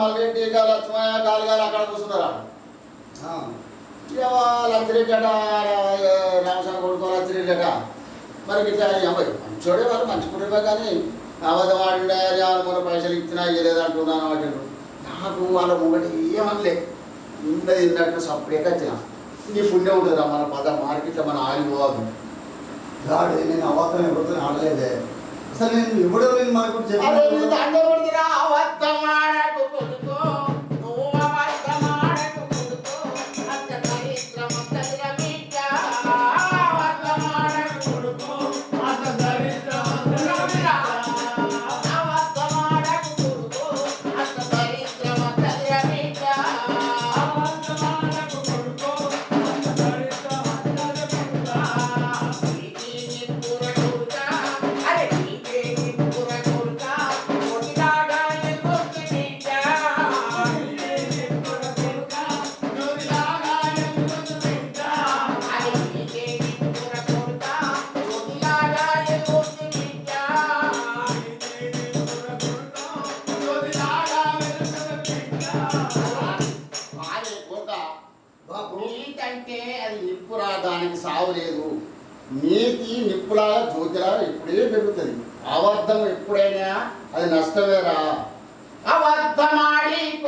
మళ్ళీ టీకా లక్ష్మయ్య కాలుగారు అక్కడ కూర్చున్నారా లచ్చిరెడ్డట రామస్వామి కొడుకో లచ్చిరెడ్డట మరి ఇట్లా అమ్మాయి మంచోడే వాళ్ళు మంచి కుటుంబే కానీ ఆడినా మన పైసలు ఇచ్చినా ఇవ్వలేదు అంటున్నాను అంటాడు నాకు వాళ్ళ ముంగటి ఏమనలే. ఉన్నది తిన్నట్టు సపరేట్గా వచ్చిన నీ పుణ్యం ఉంటుందా మన పద మార్కెట్లో మన ఆయిల్ పోవాలి? రాడు నేను అవాతం ఎవరితో ఆడలేదే. అసలు నేను ఎవడో నేను మనకు చెప్పాను బాబు. నీతి అంటే అది నిప్పురా దానికి సావు లేదు. నీతి నిప్పులాగా జ్యోతిలాగా ఇప్పుడే పెరుగుతుంది. అబద్ధం ఎప్పుడైనా అది నష్టమేరా? అబద్ధమాడి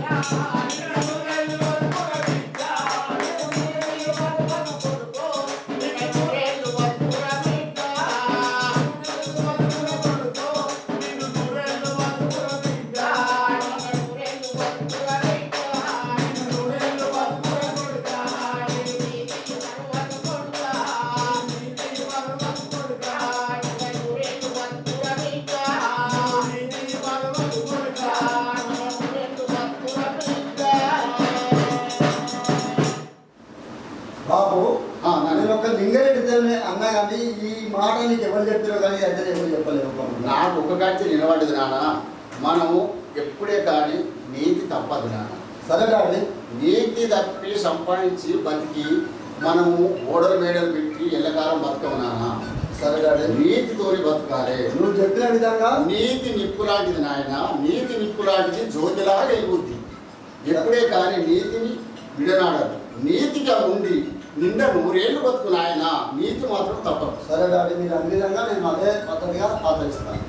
Yeah. లింగారెడ్డి అన్నా కానీ ఈ మాట నీకు ఎవరు చెప్పారో కానీ అందరూ ఎవరు చెప్పలేవు బాబు. నాకు ఒక కాంచి నిలబడదు నాన్న. మనము ఎప్పుడే కానీ నీతి తప్పదు నాన్న. సరే డాడీ నీతి తప్పి సంపాదించి బతికి మనము ఓడలు మేడలు పెట్టి ఎల్లకాలం బతకము నాన్న. సరే డాడీ నీతితోని బతకాలి. నువ్వు చెప్పిన విధంగా నీతి నిప్పు లాంటిది నాయన. నీతి నిప్పు లాంటిది జ్యోతిలాగా వెలుగుద్ది ఎప్పుడే కానీ నీతిని విడనాడదు. నీతిగా ఉండి నిండా నూరేళ్ళు బతుకున్నాయన నాయన? నీతి మాత్రం తప్పదు. సరే డాడీ మీరు అన్ని విధంగా నేను అదే పద్ధతిగా ఆచరిస్తాను.